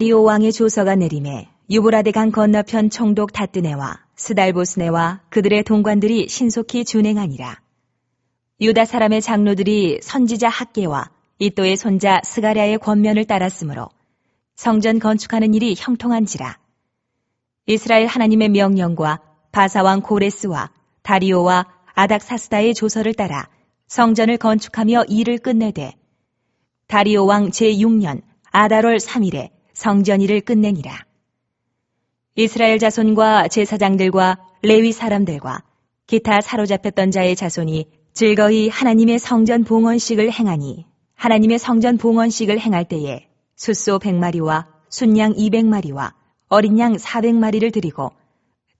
리오 왕의 조서가 내림에 유브라데 강 건너편 총독 다뜨네와 스달보스네와 그들의 동관들이 신속히 준행하니라. 유다 사람의 장로들이 선지자 학계와 이또의 손자 스가랴의 권면을 따랐으므로 성전 건축하는 일이 형통한지라. 이스라엘 하나님의 명령과 바사왕 고레스와 다리오와 아닥사스다의 조서를 따라 성전을 건축하며 일을 끝내되 다리오 왕 제6년 아다롤 3일에 성전 일을 끝내니라. 이스라엘 자손과 제사장들과 레위 사람들과 기타 사로잡혔던 자의 자손이 즐거이 하나님의 성전 봉헌식을 행하니 하나님의 성전 봉헌식을 행할 때에 숫소 100마리와 순양 200마리와 어린 양 400마리를 드리고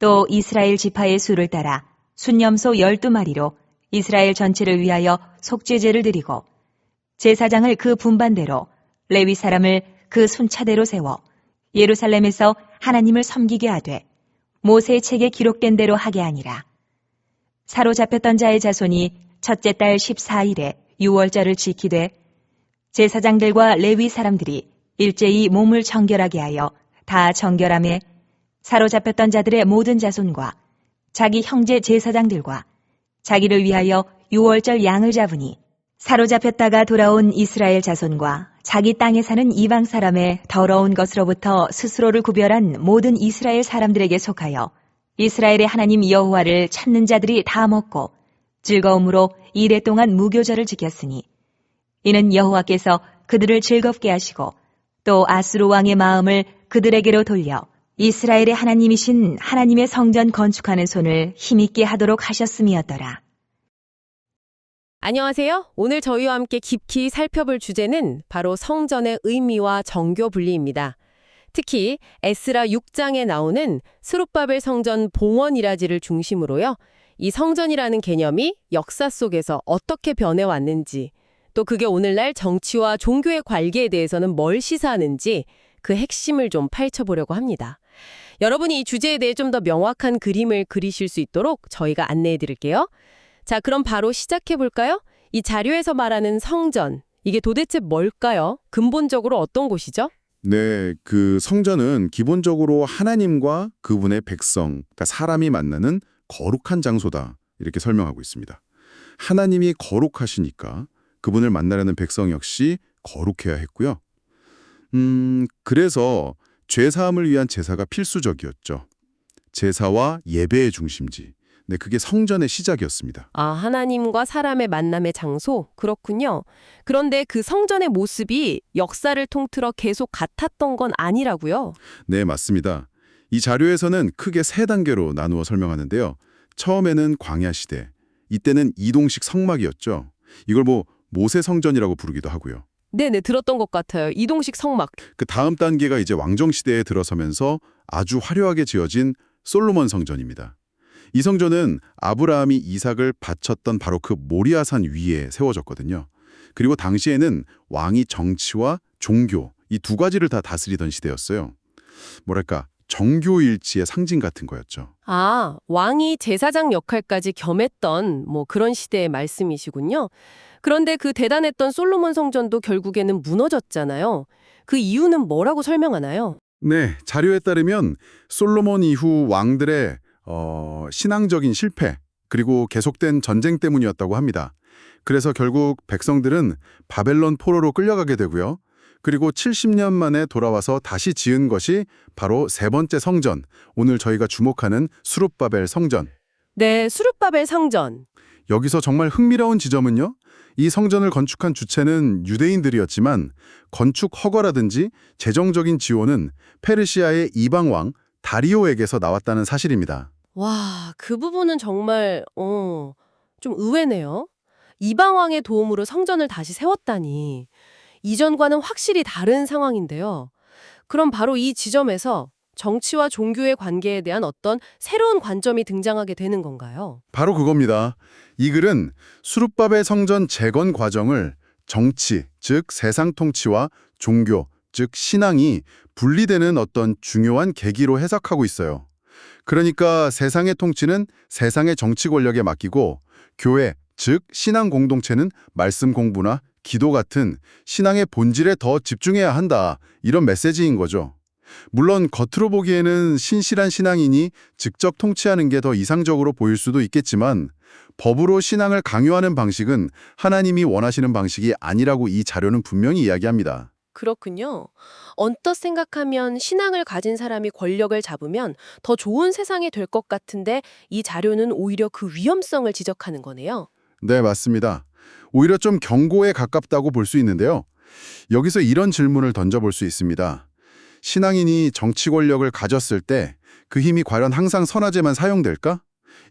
또 이스라엘 지파의 수를 따라 순염소 12마리로 이스라엘 전체를 위하여 속죄제를 드리고 제사장을 그 분반대로 레위 사람을 그 순차대로 세워 예루살렘에서 하나님을 섬기게 하되 모세의 책에 기록된 대로 하게 하니라. 사로잡혔던 자의 자손이 첫째 달 14일에 6월절을 지키되 제사장들과 레위 사람들이 일제히 몸을 정결하게 하여 다 정결함에 사로잡혔던 자들의 모든 자손과 자기 형제 제사장들과 자기를 위하여 6월절 양을 잡으니 사로잡혔다가 돌아온 이스라엘 자손과 자기 땅에 사는 이방 사람의 더러운 것으로부터 스스로를 구별한 모든 이스라엘 사람들에게 속하여 이스라엘의 하나님 여호와를 찾는 자들이 다 먹고 즐거움으로 이래 동안 무교절을 지켰으니 이는 여호와께서 그들을 즐겁게 하시고 또 아수르 왕의 마음을 그들에게로 돌려 이스라엘의 하나님이신 하나님의 성전 건축하는 손을 힘있게 하도록 하셨음이었더라. 안녕하세요. 오늘 저희와 함께 깊이 살펴볼 주제는 바로 성전의 의미와 정교 분리입니다. 특히 에스라 6장에 나오는 스룹바벨 성전 봉헌이라지를 중심으로요. 이 성전이라는 개념이 역사 속에서 어떻게 변해왔는지, 또 그게 오늘날 정치와 종교의 관계에 대해서는 뭘 시사하는지 그 핵심을 좀 파헤쳐보려고 합니다. 여러분이 이 주제에 대해 좀 더 명확한 그림을 그리실 수 있도록 저희가 안내해 드릴게요. 자, 그럼 바로 시작해 볼까요? 이 자료에서 말하는 성전, 이게 도대체 뭘까요? 근본적으로 어떤 곳이죠? 네, 그 성전은 기본적으로 하나님과 그분의 백성, 그러니까 사람이 만나는 거룩한 장소다. 이렇게 설명하고 있습니다. 하나님이 거룩하시니까 그분을 만나려는 백성 역시 거룩해야 했고요. 음, 그래서 죄사함을 위한 제사가 필수적이었죠. 제사와 예배의 중심지. 네, 그게 성전의 시작이었습니다. 아, 하나님과 사람의 만남의 장소? 그렇군요. 그런데 그 성전의 모습이 역사를 통틀어 계속 같았던 건 아니라고요? 네, 맞습니다. 이 자료에서는 크게 세 단계로 나누어 설명하는데요. 처음에는 광야 시대. 이때는 이동식 성막이었죠. 이걸 뭐 모세 성전이라고 부르기도 하고요. 네네, 들었던 것 같아요. 이동식 성막. 그 다음 단계가 이제 왕정 시대에 들어서면서 아주 화려하게 지어진 솔로몬 성전입니다. 이 성전은 아브라함이 이삭을 바쳤던 바로 그 모리아산 위에 세워졌거든요. 그리고 당시에는 왕이 정치와 종교 이 두 가지를 다 다스리던 시대였어요. 뭐랄까 정교일치의 상징 같은 거였죠. 아, 왕이 제사장 역할까지 겸했던 뭐 그런 시대의 말씀이시군요. 그런데 그 대단했던 솔로몬 성전도 결국에는 무너졌잖아요. 그 이유는 뭐라고 설명하나요? 네, 자료에 따르면 솔로몬 이후 왕들의 어, 신앙적인 실패 그리고 계속된 전쟁 때문이었다고 합니다. 그래서 결국 백성들은 바벨론 포로로 끌려가게 되고요. 그리고 70년 만에 돌아와서 다시 지은 것이 바로 세 번째 성전, 오늘 저희가 주목하는 수룹바벨 성전. 네, 수룹바벨 성전. 여기서 정말 흥미로운 지점은요. 이 성전을 건축한 주체는 유대인들이었지만 건축 허가라든지 재정적인 지원은 페르시아의 이방왕 다리오에게서 나왔다는 사실입니다. 와, 그 부분은 정말 어, 좀 의외네요. 이방왕의 도움으로 성전을 다시 세웠다니. 이전과는 확실히 다른 상황인데요. 그럼 바로 이 지점에서 정치와 종교의 관계에 대한 어떤 새로운 관점이 등장하게 되는 건가요? 바로 그겁니다. 이 글은 수룹밥의 성전 재건 과정을 정치, 즉 세상 통치와 종교, 즉 신앙이 분리되는 어떤 중요한 계기로 해석하고 있어요. 그러니까 세상의 통치는 세상의 정치 권력에 맡기고 교회, 즉 신앙 공동체는 말씀 공부나 기도 같은 신앙의 본질에 더 집중해야 한다. 이런 메시지인 거죠. 물론 겉으로 보기에는 신실한 신앙인이 직접 통치하는 게 더 이상적으로 보일 수도 있겠지만 법으로 신앙을 강요하는 방식은 하나님이 원하시는 방식이 아니라고 이 자료는 분명히 이야기합니다. 그렇군요. 언뜻 생각하면 신앙을 가진 사람이 권력을 잡으면 더 좋은 세상이 될 것 같은데 이 자료는 오히려 그 위험성을 지적하는 거네요. 네, 맞습니다. 오히려 좀 경고에 가깝다고 볼 수 있는데요. 여기서 이런 질문을 던져볼 수 있습니다. 신앙인이 정치 권력을 가졌을 때 그 힘이 과연 항상 선화제만 사용될까?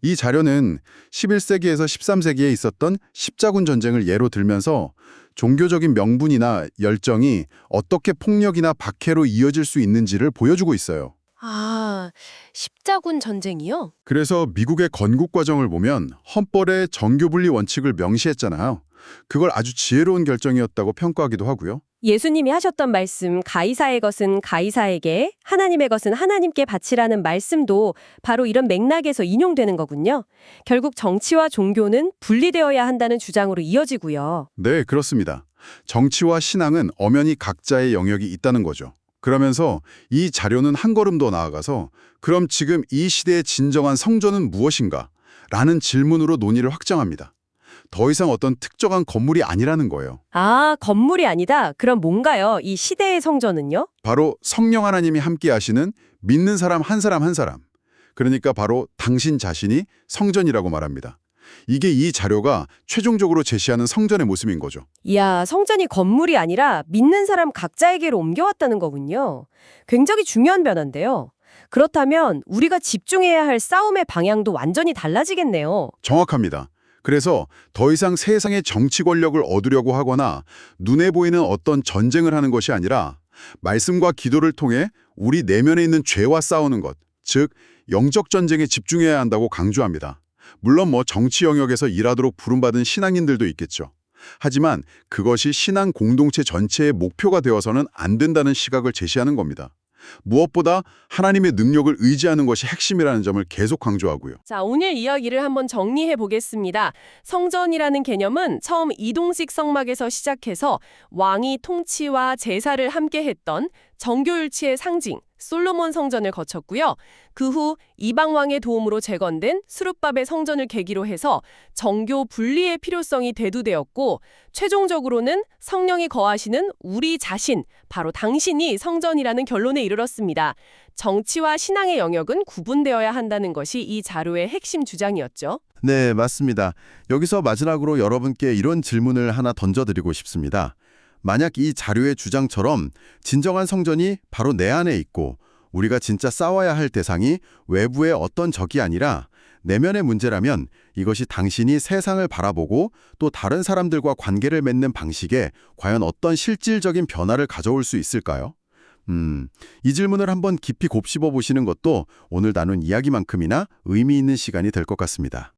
이 자료는 11세기에서 13세기에 있었던 십자군 전쟁을 예로 들면서 종교적인 명분이나 열정이 어떻게 폭력이나 박해로 이어질 수 있는지를 보여주고 있어요. 아, 십자군 전쟁이요? 그래서 미국의 건국 과정을 보면 헌법에 정교분리 원칙을 명시했잖아요. 그걸 아주 지혜로운 결정이었다고 평가하기도 하고요. 예수님이 하셨던 말씀 가이사의 것은 가이사에게 하나님의 것은 하나님께 바치라는 말씀도 바로 이런 맥락에서 인용되는 거군요. 결국 정치와 종교는 분리되어야 한다는 주장으로 이어지고요. 네, 그렇습니다. 정치와 신앙은 엄연히 각자의 영역이 있다는 거죠. 그러면서 이 자료는 한 걸음 더 나아가서 그럼 지금 이 시대의 진정한 성전은 무엇인가? 라는 질문으로 논의를 확장합니다. 더 이상 어떤 특정한 건물이 아니라는 거예요. 아, 건물이 아니다. 그럼 뭔가요? 이 시대의 성전은요? 바로 성령 하나님이 함께 하시는 믿는 사람 한 사람 한 사람. 그러니까 바로 당신 자신이 성전이라고 말합니다. 이게 이 자료가 최종적으로 제시하는 성전의 모습인 거죠. 이야, 성전이 건물이 아니라 믿는 사람 각자에게로 옮겨왔다는 거군요. 굉장히 중요한 변화인데요. 그렇다면 우리가 집중해야 할 싸움의 방향도 완전히 달라지겠네요. 정확합니다. 그래서 더 이상 세상의 정치 권력을 얻으려고 하거나 눈에 보이는 어떤 전쟁을 하는 것이 아니라 말씀과 기도를 통해 우리 내면에 있는 죄와 싸우는 것, 즉 영적 전쟁에 집중해야 한다고 강조합니다. 물론 뭐 정치 영역에서 일하도록 부름받은 신앙인들도 있겠죠. 하지만 그것이 신앙 공동체 전체의 목표가 되어서는 안 된다는 시각을 제시하는 겁니다. 무엇보다 하나님의 능력을 의지하는 것이 핵심이라는 점을 계속 강조하고요. 자, 오늘 이야기를 한번 정리해 보겠습니다. 성전이라는 개념은 처음 이동식 성막에서 시작해서 왕이 통치와 제사를 함께 했던 정교일치의 상징 솔로몬 성전을 거쳤고요. 그 후 이방 왕의 도움으로 재건된 수르밥의 성전을 계기로 해서 정교 분리의 필요성이 대두되었고 최종적으로는 성령이 거하시는 우리 자신, 바로 당신이 성전이라는 결론에 이르렀습니다. 정치와 신앙의 영역은 구분되어야 한다는 것이 이 자료의 핵심 주장이었죠. 네, 맞습니다. 여기서 마지막으로 여러분께 이런 질문을 하나 던져드리고 싶습니다. 만약 이 자료의 주장처럼 진정한 성전이 바로 내 안에 있고 우리가 진짜 싸워야 할 대상이 외부의 어떤 적이 아니라 내면의 문제라면 이것이 당신이 세상을 바라보고 또 다른 사람들과 관계를 맺는 방식에 과연 어떤 실질적인 변화를 가져올 수 있을까요? 음, 이 질문을 한번 깊이 곱씹어 보시는 것도 오늘 나눈 이야기만큼이나 의미 있는 시간이 될 것 같습니다.